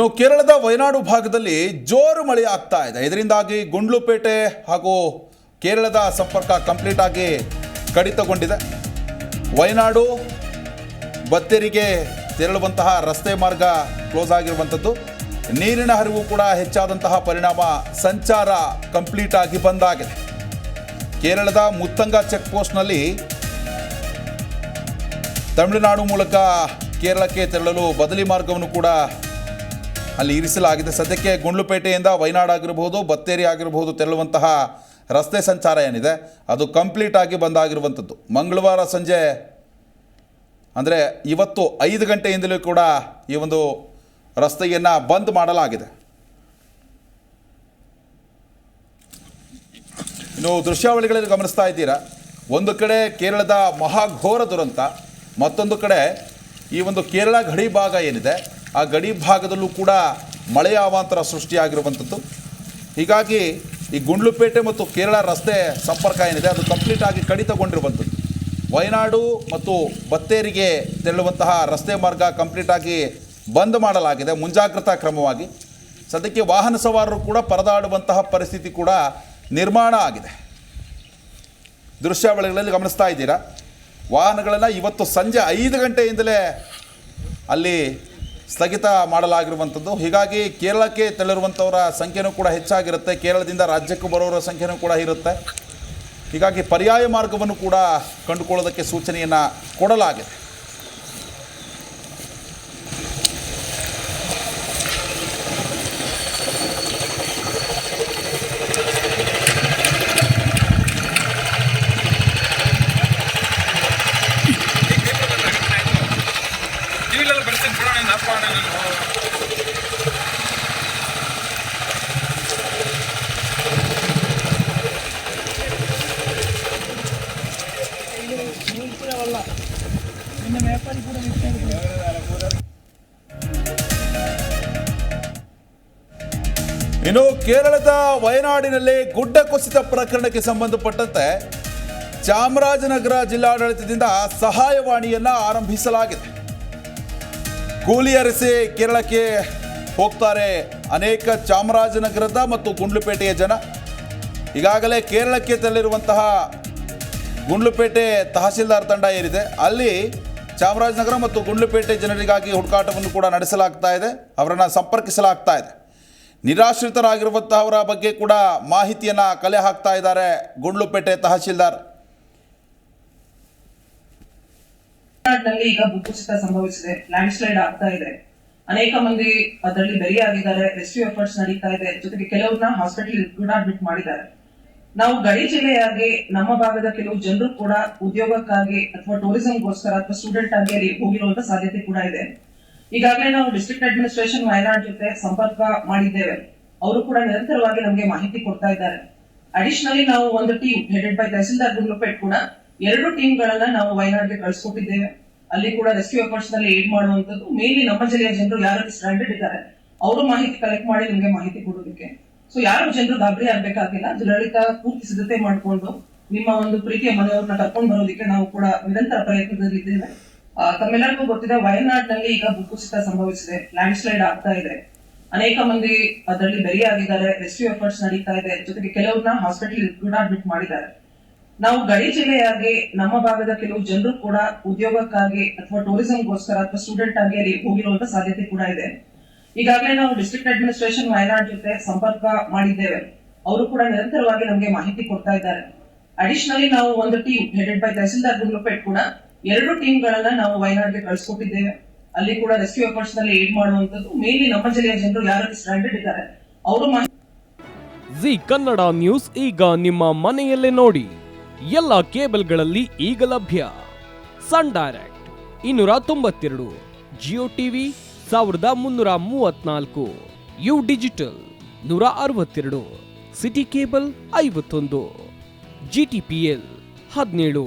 ಇನ್ನು ಕೇರಳದ ವಯನಾಡು ಭಾಗದಲ್ಲಿ ಜೋರು ಮಳೆ ಆಗ್ತಾ ಇದೆ. ಇದರಿಂದಾಗಿ ಗುಂಡ್ಲುಪೇಟೆ ಹಾಗೂ ಕೇರಳದ ಸಂಪರ್ಕ ಕಂಪ್ಲೀಟ್ ಆಗಿ ಕಡಿತಗೊಂಡಿದೆ. ವಯನಾಡು ಬತ್ತೇರಿಗೆ ತೆರಳುವಂತಹ ರಸ್ತೆ ಮಾರ್ಗ ಕ್ಲೋಸ್ ಆಗಿರುವಂಥದ್ದು. ನೀರಿನ ಹರಿವು ಕೂಡ ಹೆಚ್ಚಾದಂತಹ ಪರಿಣಾಮ ಸಂಚಾರ ಕಂಪ್ಲೀಟ್ ಆಗಿ ಬಂದಾಗಿದೆ. ಕೇರಳದ ಮುತ್ತಂಗ ಚೆಕ್ ಪೋಸ್ಟ್ನಲ್ಲಿ ತಮಿಳುನಾಡು ಮೂಲಕ ಕೇರಳಕ್ಕೆ ತೆರಳಲು ಬದಲಿ ಮಾರ್ಗವನ್ನು ಕೂಡ ಅಲ್ಲಿ ಇರಿಸಲಾಗಿದೆ. ಸದ್ಯಕ್ಕೆ ಗುಂಡ್ಲುಪೇಟೆಯಿಂದ ವಯನಾಡ್ ಆಗಿರಬಹುದು ಬತ್ತೇರಿ ಆಗಿರಬಹುದು ತೆರಳುವಂತಹ ರಸ್ತೆ ಸಂಚಾರ ಏನಿದೆ, ಅದು ಕಂಪ್ಲೀಟ್ ಆಗಿ ಬಂದಾಗಿರುವಂಥದ್ದು ಮಂಗಳವಾರ ಸಂಜೆ, ಅಂದರೆ ಇವತ್ತು ಐದು ಗಂಟೆಯಿಂದಲೂ ಕೂಡ ಈ ಒಂದು ರಸ್ತೆಯನ್ನು ಬಂದ್ ಮಾಡಲಾಗಿದೆ. ಇನ್ನು ದೃಶ್ಯಾವಳಿಗಳಲ್ಲಿ ಗಮನಿಸ್ತಾ ಇದ್ದೀರಾ? ಒಂದು ಕಡೆ ಕೇರಳದ ಮಹಾಘೋರ ದುರಂತ, ಮತ್ತೊಂದು ಕಡೆ ಈ ಒಂದು ಕೇರಳ ಗಡಿ ಭಾಗ ಏನಿದೆ ಆ ಗಡಿ ಭಾಗದಲ್ಲೂ ಕೂಡ ಮಳೆಯ ಅವಾಂತರ ಸೃಷ್ಟಿಯಾಗಿರುವಂಥದ್ದು. ಹೀಗಾಗಿ ಈ ಗುಂಡ್ಲುಪೇಟೆ ಮತ್ತು ಕೇರಳ ರಸ್ತೆ ಸಂಪರ್ಕ ಏನಿದೆ, ಅದು ಕಂಪ್ಲೀಟ್ ಆಗಿ ಕಡಿತಗೊಂಡಿರುವಂಥದ್ದು. ವಯನಾಡು ಮತ್ತು ಬತ್ತೇರಿಗೆ ತೆರಳುವಂತಹ ರಸ್ತೆ ಮಾರ್ಗ ಕಂಪ್ಲೀಟಾಗಿ ಬಂದ್ ಮಾಡಲಾಗಿದೆ, ಮುಂಜಾಗ್ರತಾ ಕ್ರಮವಾಗಿ. ಸದ್ಯಕ್ಕೆ ವಾಹನ ಸವಾರರು ಕೂಡ ಪರದಾಡುವಂತಹ ಪರಿಸ್ಥಿತಿ ಕೂಡ ನಿರ್ಮಾಣ ಆಗಿದೆ. ದೃಶ್ಯಾವಳಿಗಳಲ್ಲಿ ಗಮನಿಸ್ತಾ ಇದ್ದೀರಾ? ವಾಹನಗಳನ್ನು ಇವತ್ತು ಸಂಜೆ ಐದು ಗಂಟೆಯಿಂದಲೇ ಅಲ್ಲಿ ಸ್ಥಗಿತ ಮಾಡಲಾಗಿರುವಂಥದ್ದು. ಹೀಗಾಗಿ ಕೇರಳಕ್ಕೆ ತೆರಳಿರುವಂಥವರ ಸಂಖ್ಯೆನೂ ಕೂಡ ಹೆಚ್ಚಾಗಿರುತ್ತೆ. ಕೇರಳದಿಂದ ರಾಜ್ಯಕ್ಕೂ ಬರೋರ ಸಂಖ್ಯೆನೂ ಕೂಡ ಇರುತ್ತೆ. ಹೀಗಾಗಿ ಪರ್ಯಾಯ ಮಾರ್ಗವನ್ನು ಕೂಡ ಕಂಡುಕೊಳ್ಳೋದಕ್ಕೆ ಸೂಚನೆಯನ್ನು ಕೊಡಲಾಗಿದೆ. ಇನ್ನು ಕೇರಳದ ವಯನಾಡಿನಲ್ಲಿ ಗುಡ್ಡ ಕುಸಿತ ಪ್ರಕರಣಕ್ಕೆ ಸಂಬಂಧಪಟ್ಟಂತೆ ಚಾಮರಾಜನಗರ ಜಿಲ್ಲಾಡಳಿತದಿಂದ ಸಹಾಯವಾಣಿಯನ್ನು ಆರಂಭಿಸಲಾಗಿದೆ. ಕೂಲಿ ಅರಸಿ ಕೇರಳಕ್ಕೆ ಹೋಗ್ತಾರೆ ಅನೇಕ ಚಾಮರಾಜನಗರದ ಮತ್ತು ಗುಂಡ್ಲುಪೇಟೆಯ ಜನ. ಈಗಾಗಲೇ ಕೇರಳಕ್ಕೆ ತೆರಳಿರುವಂತಹ ಗುಂಡ್ಲುಪೇಟೆ ತಹಸೀಲ್ದಾರ್ ತಂಡ ಏನಿದೆ, ಅಲ್ಲಿ ಚಾಮರಾಜನಗರ ಮತ್ತು ಗುಂಡ್ಲುಪೇಟೆ ಜನರಿಗಾಗಿ ಹುಡುಕಾಟವನ್ನು ಕೂಡ ನಡೆಸಲಾಗ್ತಾ ಇದೆ, ಅವರನ್ನು ಸಂಪರ್ಕಿಸಲಾಗ್ತಾ ಇದೆ. ನಿರಾಶ್ರಿತರಾಗಿರುವಂತಹವರ ಬಗ್ಗೆ ಕೂಡ ಮಾಹಿತಿಯನ್ನು ಕಲೆ ಹಾಕ್ತಾ ಇದ್ದಾರೆ ಗುಂಡ್ಲುಪೇಟೆ ತಮಿಳ್ನಾಡಿನಲ್ಲಿ ಈಗ ಭೂಕುಸಿತ ಸಂಭವಿಸಿದೆ. ಲ್ಯಾಂಡ್ ಸ್ಲೈಡ್ ಆಗ್ತಾ ಇದೆ. ಅನೇಕ ಮಂದಿ ಅದರಲ್ಲಿ ಬಲಿಯಾಗಿದ್ದಾರೆ. ರೆಸ್ಕ್ಯೂ ಎಫರ್ಟ್ಸ್ ನಡೀತಾ ಇದೆ. ಜೊತೆಗೆ ಕೆಲವ್ರನ್ನ ಹಾಸ್ಪಿಟಲ್ ಕೂಡ ಅಡ್ಮಿಟ್ ಮಾಡಿದ್ದಾರೆ. ನಾವು ಗಡಿ ಜಿಲ್ಲೆಯಾಗಿ, ನಮ್ಮ ಭಾಗದ ಕೆಲವು ಜನರು ಕೂಡ ಉದ್ಯೋಗಕ್ಕಾಗಿ ಅಥವಾ ಟೂರಿಸಂಗೋಸ್ಕರ ಅಥವಾ ಸ್ಟೂಡೆಂಟ್ ಆಗಿ ಅಲ್ಲಿ ಹೋಗಿರುವಂತ ಸಾಧ್ಯತೆ ಕೂಡ ಇದೆ. ಈಗಾಗಲೇ ನಾವು ಡಿಸ್ಟ್ರಿಕ್ಟ್ ಅಡ್ಮಿನಿಸ್ಟ್ರೇಷನ್ ವಯನಾಡ್ ಜೊತೆ ಸಂಪರ್ಕ ಮಾಡಿದ್ದೇವೆ. ಅವರು ಕೂಡ ನಿರಂತರವಾಗಿ ನಮಗೆ ಮಾಹಿತಿ ಕೊಡ್ತಾ ಇದ್ದಾರೆ. ಅಡಿಷನಲಿ ನಾವು ಒಂದು team headed by tahsildar Gundlupet ಕೂಡ ಎರಡು ಟೀಮ್ ಗಳನ್ನ ನಾವು ವಯನಾಡ್ಗೆ ಕಳಿಸ್ಕೊಟ್ಟಿದ್ದೇವೆ. ಅಲ್ಲಿ ಕೂಡ ರೆಸ್ಕ್ಯೂ ಎಫರ್ಟ್ಸ್ನಲ್ಲಿ ಏಡ್ ಮಾಡುವಂತದ್ದು ಮೇನ್ಲಿ ನಮ್ಮ ಜಿಲ್ಲೆಯ ಜನರು ಯಾರು ಸ್ಟ್ಯಾಂಡರ್ಡ್ ಇದ್ದಾರೆ, ಅವರು ಮಾಹಿತಿ ಕಲೆಕ್ಟ್ ಮಾಡಿ ನಿಮಗೆ ಮಾಹಿತಿ ಕೊಡೋದಕ್ಕೆ. ಸೊ ಯಾರು ಜನರು ಗಾಬರಿ ಆಗ್ಬೇಕಾಗಿಲ್ಲ. ಜಿಲ್ಲಾಡಳಿತ ಪೂರ್ತಿ ಸಿದ್ಧತೆ ಮಾಡಿಕೊಂಡು ನಿಮ್ಮ ಒಂದು ಪ್ರೀತಿಯ ಮನೆಯವ್ರನ್ನ ಕರ್ಕೊಂಡು ಬರೋದಕ್ಕೆ ನಾವು ಕೂಡ ನಿರಂತರ ಪ್ರಯತ್ನದಲ್ಲಿದ್ದೇವೆ. ತಮ್ಮೆಲ್ಲರಿಗೂ ಗೊತ್ತಿದೆ, ವಯನಾಡ್ನಲ್ಲಿ ಈಗ ಭೂಕುಸಿತ ಸಂಭವಿಸಿದೆ ಲ್ಯಾಂಡ್ ಸ್ಲೈಡ್ ಆಗ್ತಾ ಇದೆ. ಅನೇಕ ಮಂದಿ ಅದರಲ್ಲಿ ಆಗಿದ್ದಾರೆ ರೆಸ್ಕ್ಯೂ ಎಫರ್ಟ್ಸ್ ನಡೀತಾ ಇದೆ, ಜೊತೆಗೆ ಕೆಲವ್ರನ್ನ ಹಾಸ್ಪಿಟಲ್ ಕೂಡ ಅಡ್ಮಿಟ್ ಮಾಡಿದ್ದಾರೆ. ನಾವು ಗಡಿ ಜಿಲ್ಲೆಯಾಗಿ, ನಮ್ಮ ಭಾಗದ ಕೆಲವು ಜನರು ಕೂಡ ಉದ್ಯೋಗಕ್ಕಾಗಿ ಅಥವಾ ಟೂರಿಸಂಗೋಸ್ಕರ ಅಥವಾ ಸ್ಟೂಡೆಂಟ್ ಆಗಿ ಅಲ್ಲಿ ಹೋಗಿರುವಂತ ಸಾಧ್ಯತೆ ಕೂಡ ಇದೆ. ಈಗಾಗಲೇ ನಾವು ಡಿಸ್ಟ್ರಿಕ್ಟ್ ಅಡ್ಮಿನಿಸ್ಟ್ರೇಷನ್ ವಯನಾಡ್ ಜೊತೆ ಸಂಪರ್ಕ ಮಾಡಿದ್ದೇವೆ. ಅವರು ಕೂಡ ನಿರಂತರವಾಗಿ ನಮಗೆ ಮಾಹಿತಿ ಕೊಡ್ತಾ ಇದ್ದಾರೆ. ಅಡಿಷನಲಿ ನಾವು ಒಂದು team headed by tahsildar Gundlupet ಕೂಡ ಎರಡು ಟೀಮ್ ಗಳನ್ನ ನಾವು ವಯನಾಡ್ಗೆ ಕಳ್ಸಿಕೊಟ್ಟಿದ್ದೇವೆ. ಅಲ್ಲಿ ಕೂಡ ರೆಸ್ಕ್ಯೂ ಎಫರ್ಟ್ಸ್ನಲ್ಲಿ ಏಡ್ ಮಾಡುವಂತದ್ದು ಮೇಲಿ ನಮ್ಮ ಜಿಲ್ಲೆಯ ಜನರು ಯಾರು ಸ್ಟ್ಯಾಂಡರ್ಡ್ ಇದ್ದಾರೆ, ಅವರು ಜಿ ಕನ್ನಡ ನ್ಯೂಸ್ ಈಗ ನಿಮ್ಮ ಮನೆಯಲ್ಲೇ ನೋಡಿ. ಎಲ್ಲ ಕೇಬಲ್ಗಳಲ್ಲಿ ಈಗ ಲಭ್ಯ. ಸನ್ ಡೈರೆಕ್ಟ್ ಇನ್ನೂರ ತೊಂಬತ್ತೆರಡು, ಜಿಯೋ ಟಿವಿ ಸಾವಿರದ ಮುನ್ನೂರ ಮೂವತ್ನಾಲ್ಕು, ಯು ಡಿಜಿಟಲ್ ನೂರ ಅರವತ್ತೆರಡು, ಸಿಟಿ ಕೇಬಲ್ ಐವತ್ತೊಂದು, ಜಿ ಟಿ ಪಿ ಎಲ್ ಹದಿನೇಳು.